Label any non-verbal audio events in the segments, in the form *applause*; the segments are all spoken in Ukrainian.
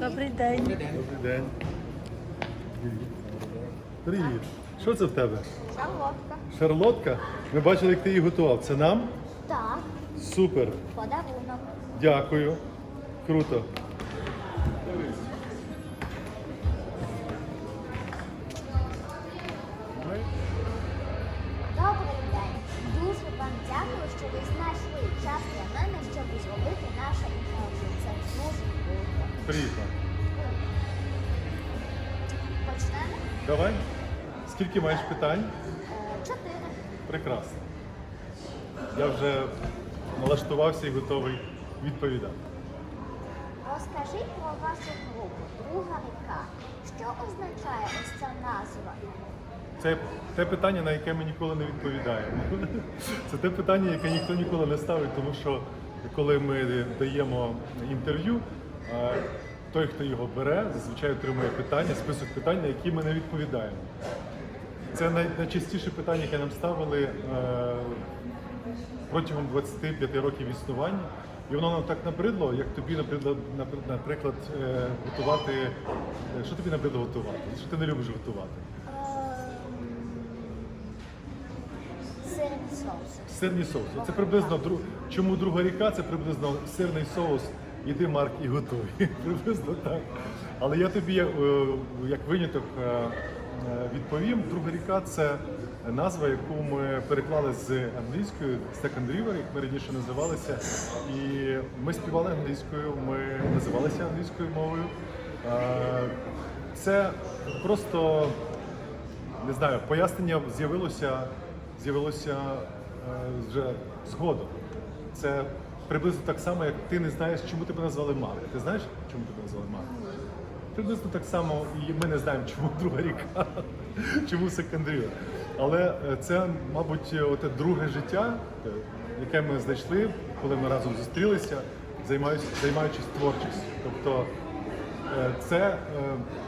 Добрий день. Добрий день. Привіт. Що це в тебе? Шарлотка. Шарлотка? Ми бачили, як ти її готував. Це нам? Так, Супер. подарунок. Дякую. Круто. Приїхав. Почнемо? Давай. Скільки маєш питань? Чотири. Прекрасно. Я вже налаштувався і готовий відповідати. Розкажіть про вашу групу Друга ріка. Що означає ось ця назва? Це те питання, на яке ми ніколи не відповідаємо. Це те питання, яке ніхто ніколи не ставить, тому що коли ми даємо інтерв'ю, той, хто його бере, зазвичай отримує питання, список питань, на які ми не відповідаємо. Це найчастіше питання, яке нам ставили е, протягом 25 років існування. І воно нам так набридло, як тобі набридло, наприклад, е, готувати. е, Що тобі набридло готувати? Що ти не любиш готувати? Сирні соуси. Сирні соуси. Це приблизно дру... чому друга ріка? Це приблизно сирний соус. Іди, Марк, і готуй. *laughs* приблизно так. Але я тобі як, е, виняток е, е, відповім. Друга ріка це назва, яку ми переклали з англійської Second River, як ми раніше називалися. І ми співали англійською, ми називалися англійською мовою. Це просто не знаю, пояснення з'явилося з'явилося вже згодом. Це приблизно так само, як ти не знаєш, чому тебе назвали Марк. Ти знаєш, чому тебе назвали Марк? Приблизно так само, і ми не знаємо, чому *laughs* друга ріка, чому секондрія. Але е, це, мабуть, е, оте друге життя, е, яке ми знайшли, коли ми разом зустрілися, займаючись, творчістю. Тобто Це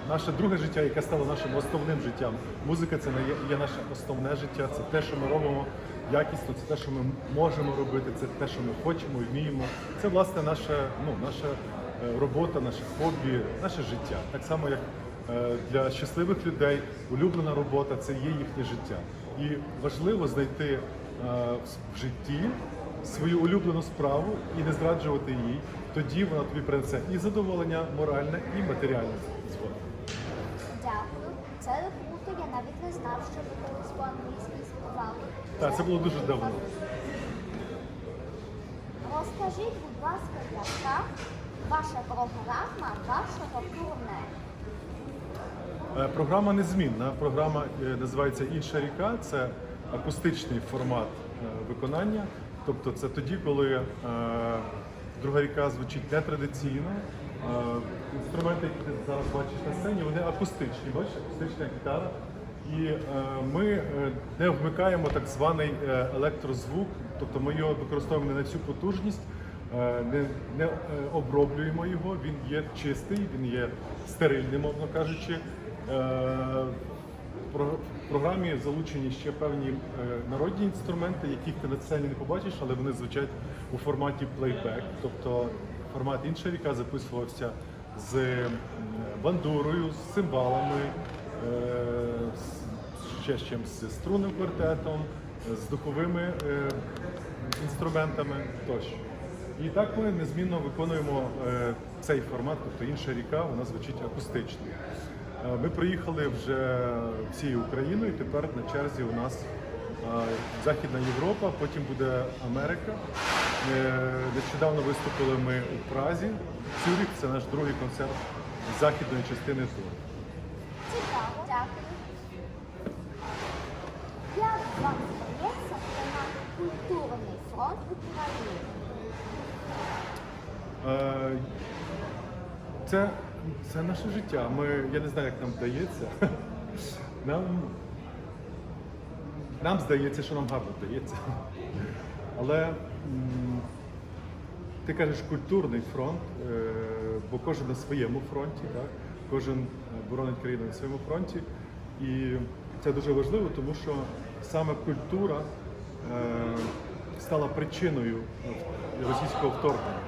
наше друге життя, яке стало нашим основним життям. Музика це є наше основне життя, це те, що ми робимо якісно, це те, що ми можемо робити, це те, що ми хочемо, вміємо. Це власне наша, ну, наша е, робота, наше хобі, наше життя. Так само, як е, для щасливих людей улюблена робота це є їхнє життя. І важливо знайти е, в- житті свою улюблену справу і не зраджувати їй, тоді вона тобі принесе і задоволення моральне, і матеріальне згодом. Дякую. Це круто. Я навіть не знав, що ви. Так, це було дуже давно. Розкажіть, будь ласка, яка ваша програма вашого турне? Е, Програма незмінна. Програма е, називається Інша ріка. Це акустичний формат е, виконання. Тобто це тоді, коли друга ріка звучить нетрадиційно. Інструменти, які ти зараз бачиш на сцені, вони акустичні, бачиш, акустична гітара. І е, ми е, не вмикаємо так званий е, електрозвук, тобто ми його використовуємо на цю потужність, не, не оброблюємо його, він є чистий, він є стерильний, мовно кажучи. В програмі залучені ще певні народні інструменти, яких ти на сцені не побачиш, але вони звучать у форматі плейбек. Тобто формат інша ріка записувався з бандурою, з цимбалами, з- ще з чимось з струнним квартетом, з духовими е, інструментами тощо. І так ми незмінно виконуємо е, цей формат, тобто інша ріка, вона звучить акустично. Е, Ми проїхали вже всією Україною, тепер на черзі у нас е, Західна Європа, потім буде Америка. Е, Нещодавно виступили ми у Празі. Цюріх це наш другий концерт західної частини туру. Цікаво. Дякую. Як вам здається, наш культурний фронт України? Це, це наше життя. Ми, я не знаю, як нам вдається. *laughs* Нам, нам здається, що нам гарно вдається. Але ти кажеш культурний фронт, е, бо кожен на своєму фронті, так? кожен е, боронить країну на своєму фронті. І це дуже важливо, тому що саме культура е, стала причиною російського вторгнення.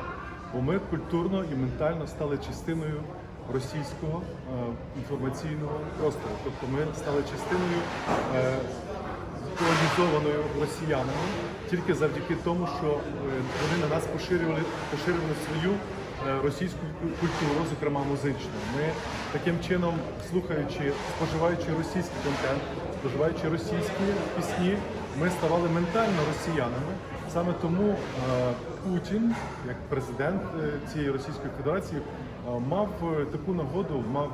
Бо ми культурно і ментально стали частиною російського е, інформаційного простору. Тобто ми стали частиною е, колонізованою росіянами тільки завдяки тому, що вони на нас поширювали, поширювали свою російську культуру, зокрема музичну. Ми таким чином, слухаючи, споживаючи російський контент, споживаючи російські пісні, ми ставали ментально росіянами. Саме тому е, Путін, як президент е, цієї Російської Федерації, е, мав таку нагоду, мав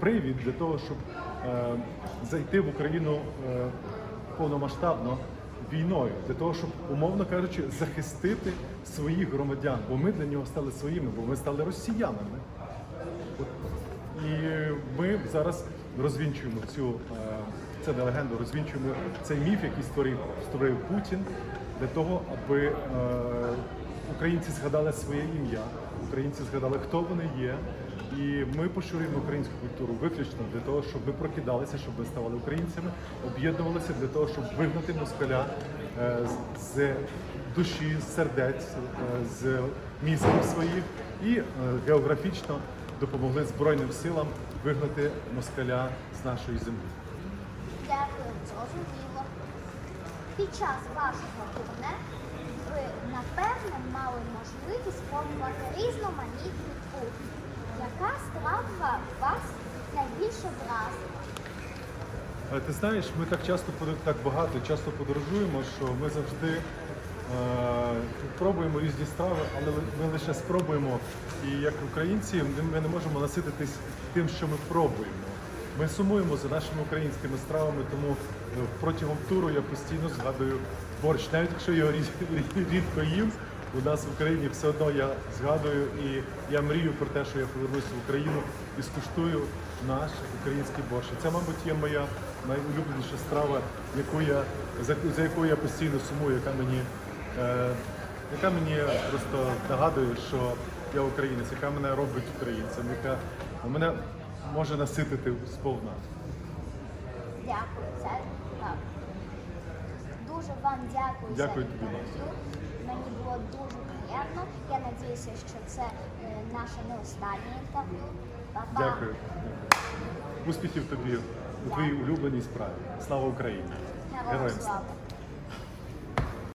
привід для того, щоб зайти в Україну повномасштабно війною, для того, щоб, умовно кажучи, захистити своїх громадян, бо ми для нього стали своїми, бо ми стали росіянами. І ми зараз розвінчуємо цю е, це не легенду, розвінчуємо цей міф, який створив, створив Путін, для того, аби е, українці згадали своє ім'я, українці згадали, хто вони є. І ми поширюємо українську культуру виключно для того, щоб ви прокидалися, щоб ви ставали українцями, об'єднувалися для того, щоб вигнати москаля е, з- душі, з сердець, з мізків своїх і географічно допомогли Збройним силам вигнати москаля з нашої землі. Дякую, зрозуміло. Під час вашого турне ви напевне мали можливість пробувати різноманітні кухні. Яка страва вас найбільше вразила? Ти знаєш, ми так часто так багато часто подорожуємо, що ми завжди пробуємо різні страви, але ми лише спробуємо. І як українці ми- не можемо насититись тим, що ми пробуємо. Ми сумуємо за нашими українськими стравами, тому е, протягом туру я постійно згадую борщ, навіть якщо його рід- рід- рідко їм. У нас в Україні все одно я згадую і я мрію про те, що я повернуся в Україну і скуштую наш український борщ. Це, мабуть, є моя найулюбленіша страва, яку я за, за якою я постійно сумую, яка мені, е, яка мені просто нагадує, що я українець, яка мене робить українцем, яка мене може наситити сповна. Дякую, це так. Дуже вам дякую, Дякую за тобі, інтерв'ю. Мені було дуже приємно. Я надіюся, що це е, наше не останнє інтерв'ю. Дякую. Дякую. Успіхів тобі у твоїй улюбленій справі. Слава Україні! Героям слава.